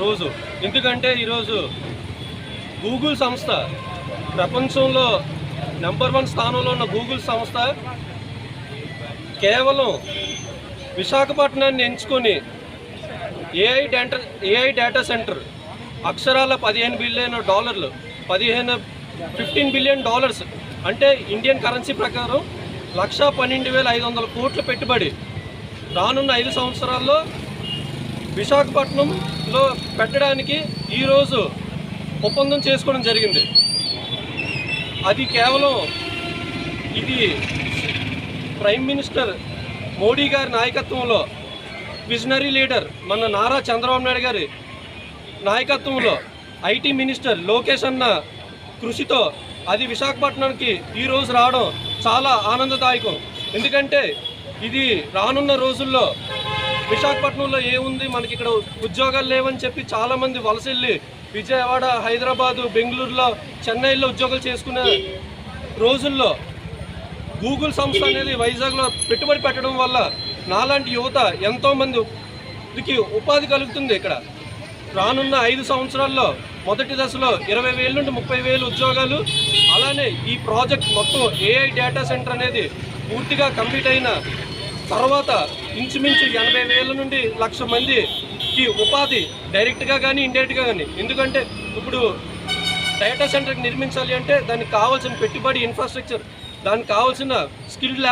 రోజు. ఎందుకంటే ఈరోజు గూగుల్ సంస్థ ప్రపంచంలో నెంబర్ వన్ స్థానంలో ఉన్న గూగుల్ సంస్థ కేవలం విశాఖపట్నాన్ని ఎంచుకొని AI data AI data centre అక్షరాల పదిహేను బిలియన్ డాలర్లు పదిహేను ఫిఫ్టీన్ బిలియన్ డాలర్స్ అంటే ఇండియన్ కరెన్సీ ప్రకారం లక్ష పన్నెండు వేల ఐదు వందల కోట్ల పెట్టుబడి రానున్న ఐదు సంవత్సరాల్లో విశాఖపట్నంలో పెట్టడానికి ఈరోజు ఒప్పందం చేసుకోవడం జరిగింది. అది కేవలం ఇది ప్రైమ్ మినిస్టర్ మోడీ గారి నాయకత్వంలో విజనరీ లీడర్ మన నారా చంద్రబాబు నాయుడు గారి నాయకత్వంలో ఐటీ మినిస్టర్ లోకేష్ అన్న కృషితో అది విశాఖపట్నానికి ఈరోజు రావడం చాలా ఆనందదాయకం. ఎందుకంటే ఇది రానున్న రోజుల్లో విశాఖపట్నంలో ఏముంది? మనకి ఇక్కడ ఉద్యోగాలు లేవని చెప్పి చాలామంది వలస వెళ్ళి విజయవాడ హైదరాబాదు బెంగళూరులో చెన్నైలో ఉద్యోగాలు చేసుకునే రోజుల్లో గూగుల్ సంస్థ అనేది వైజాగ్లో పెట్టుబడి పెట్టడం వల్ల నాలాంటి యువత ఎంతోమందికి ఉపాధి కలుగుతుంది ఇక్కడ. రానున్న ఐదు సంవత్సరాల్లో మొదటి దశలో ఇరవై వేల నుండి ముప్పై వేలు ఉద్యోగాలు. అలానే ఈ ప్రాజెక్ట్ మొత్తం ఏఐ డేటా సెంటర్ అనేది పూర్తిగా కంప్లీట్ అయిన తర్వాత ఇంచుమించు ఎనభై వేల నుండి లక్ష మందికి ఉపాధి డైరెక్ట్గా కానీ ఇండైరెక్ట్గా కానీ ఎందుకంటే ఇప్పుడు డేటా సెంటర్ నిర్మించాలి అంటే దానికి కావాల్సిన పెట్టుబడి ఇన్ఫ్రాస్ట్రక్చర్ దానికి కావాల్సిన స్కిల్